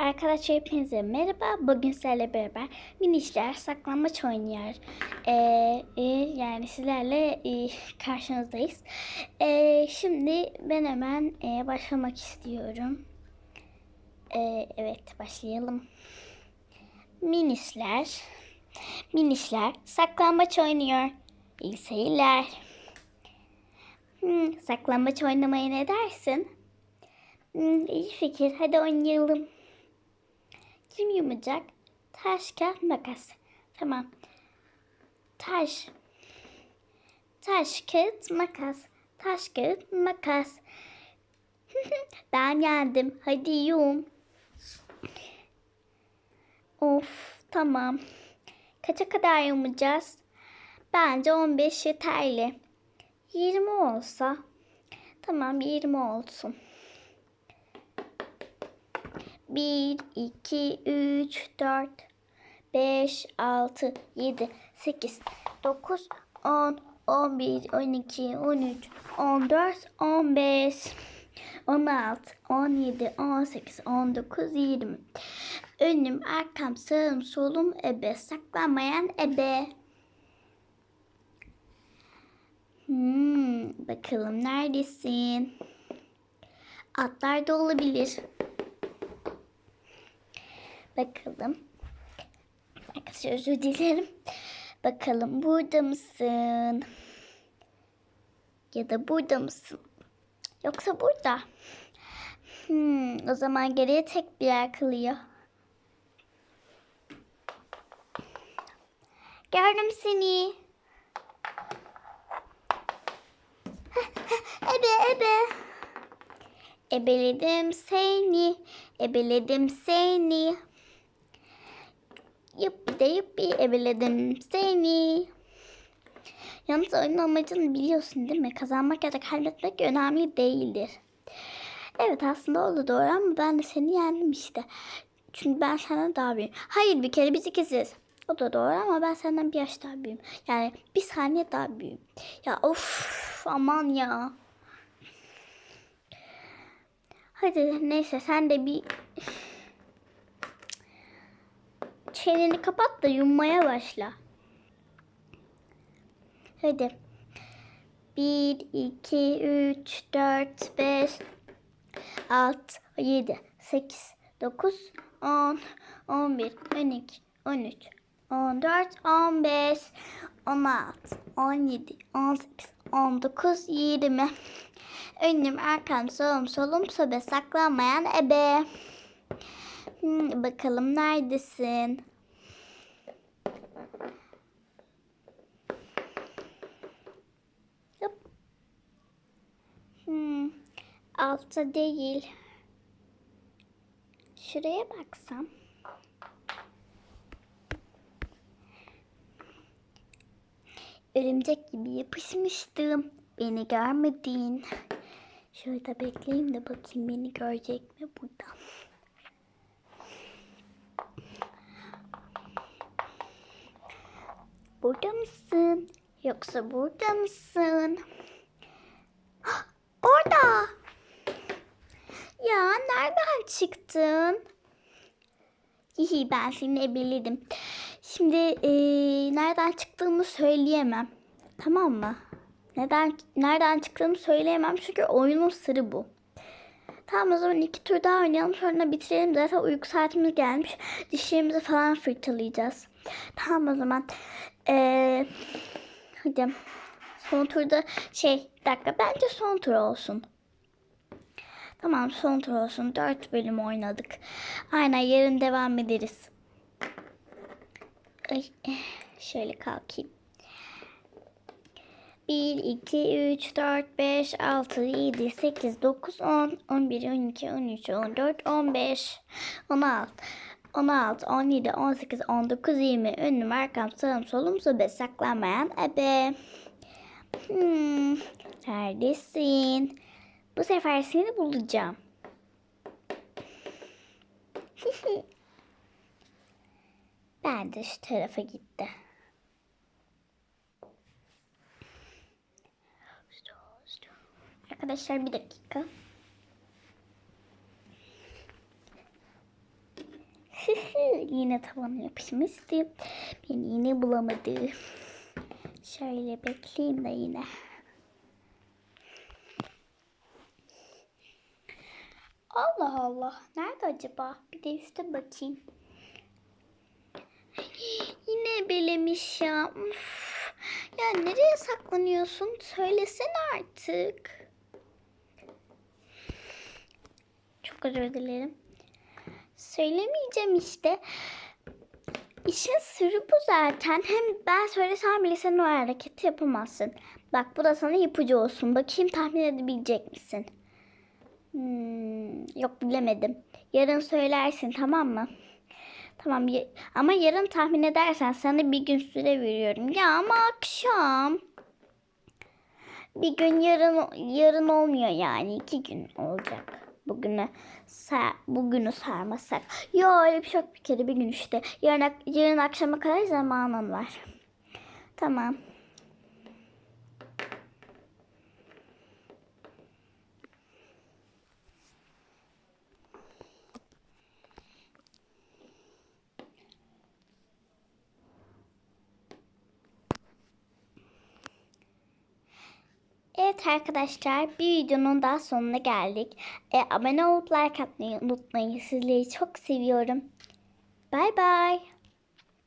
Arkadaşlar hepinize merhaba. Bugün sizlerle beraber minişler saklambaç oynuyor. Ee, e, yani sizlerle e, karşınızdayız. Ee, şimdi ben hemen e, başlamak istiyorum. Ee, evet başlayalım. Minişler. Minişler saklambaç oynuyor. İyi seyirler. Hmm, saklambaç oynamaya ne dersin? Hmm, iyi fikir. Hadi oynayalım. Kim yumacak? Taş, kağıt, makas. Tamam. Taş. Taş, kağıt, makas. Taş, kağıt, makas. ben yendim. Hadi yum. Of, tamam. Kaça kadar yumacağız? Bence 15 yeterli. 20 olsa. Tamam 20 olsun. 1, 2, 3, 4, 5, 6, 7, 8, 9, 10, 11, 12, 13, 14, 15, 16, 17, 18, 19, 20. Önüm, arkam, sağım, solum, ebe. Saklanmayan ebe. Hmm, bakalım neredesin? Atlar da olabilir. Bakalım. Arkadaşlar özür dilerim. Bakalım burada mısın? Ya da burada mısın? Yoksa burada. Hmm, o zaman geriye tek bir yer kalıyor. Gördüm seni. ebe ebe. Ebeledim seni. Ebeledim seni. Yuppi de yuppi ebeledim seni. Yalnız oyunun amacını biliyorsun değil mi? Kazanmak ya da kaybetmek önemli değildir. Evet aslında o da doğru ama ben de seni yendim işte. Çünkü ben senden daha büyüğüm. Hayır bir kere biz ikiziz. O da doğru ama ben senden bir yaş daha büyüğüm. Yani bir saniye daha büyüğüm. Ya of aman ya. Hadi neyse sen de bir çeneni kapat da yummaya başla. Hadi. 1, 2, 3, 4, 5, 6, 7, 8, 9, 10, 11, 12, 13, 14, 15, 16, 17, 18, 19, 20. Önüm, arkam, sağım, solum, sobe, saklanmayan ebe. Hmm, bakalım neredesin? Hop. Hmm, altta değil. Şuraya baksam. Örümcek gibi yapışmıştım. Beni görmedin. Şöyle bekleyeyim de bakayım beni görecek mi burada. Burada mısın? Yoksa burada mısın? Nereden çıktın? Hihi ben seni ebeledim. Şimdi eee, nereden çıktığımı söyleyemem. Tamam mı? Neden nereden çıktığımı söyleyemem çünkü oyunun sırrı bu. Tamam o zaman iki tur daha oynayalım sonra bitirelim. Zaten uyku saatimiz gelmiş. Dişlerimizi falan fırçalayacağız. Tamam o zaman. Ee, hadi. Son turda şey dakika bence son tur olsun. Tamam son tur olsun. Dört bölüm oynadık. Aynen yarın devam ederiz. Ay, şöyle kalkayım. 1, 2, 3, 4, 5, 6, 7, 8, 9, 10, 11, 12, 13, 14, 15, 16, 16, 17, 18, 19, 20. Önüm, arkam, sağım, solum, sobe, saklanmayan ebe. Hmm, neredesin? Bu sefer seni bulacağım. ben de şu tarafa gitti. Arkadaşlar bir dakika. yine tavana yapışmıştı. Beni yine bulamadı. Şöyle bekleyeyim de yine. Allah Allah. Nerede acaba? Bir de üste bakayım. Yine belemiş ya. Üf. Ya nereye saklanıyorsun? Söylesene artık. Çok özür dilerim. Söylemeyeceğim işte. İşin sırrı bu zaten. Hem ben söylesem bile sen o hareketi yapamazsın. Bak bu da sana ipucu olsun. Bakayım tahmin edebilecek misin? Hmm, yok bilemedim. Yarın söylersin tamam mı? Tamam ama yarın tahmin edersen sana bir gün süre veriyorum. Ya ama akşam. Bir gün yarın yarın olmuyor yani iki gün olacak. Bugünü sa bugünü sarmasak. Yo öyle bir şey yok bir kere bir gün işte. Yarın, yarın akşama kadar zamanın var. Tamam. Evet arkadaşlar bir videonun daha sonuna geldik. E, abone olup like atmayı unutmayın. Sizleri çok seviyorum. Bay bay.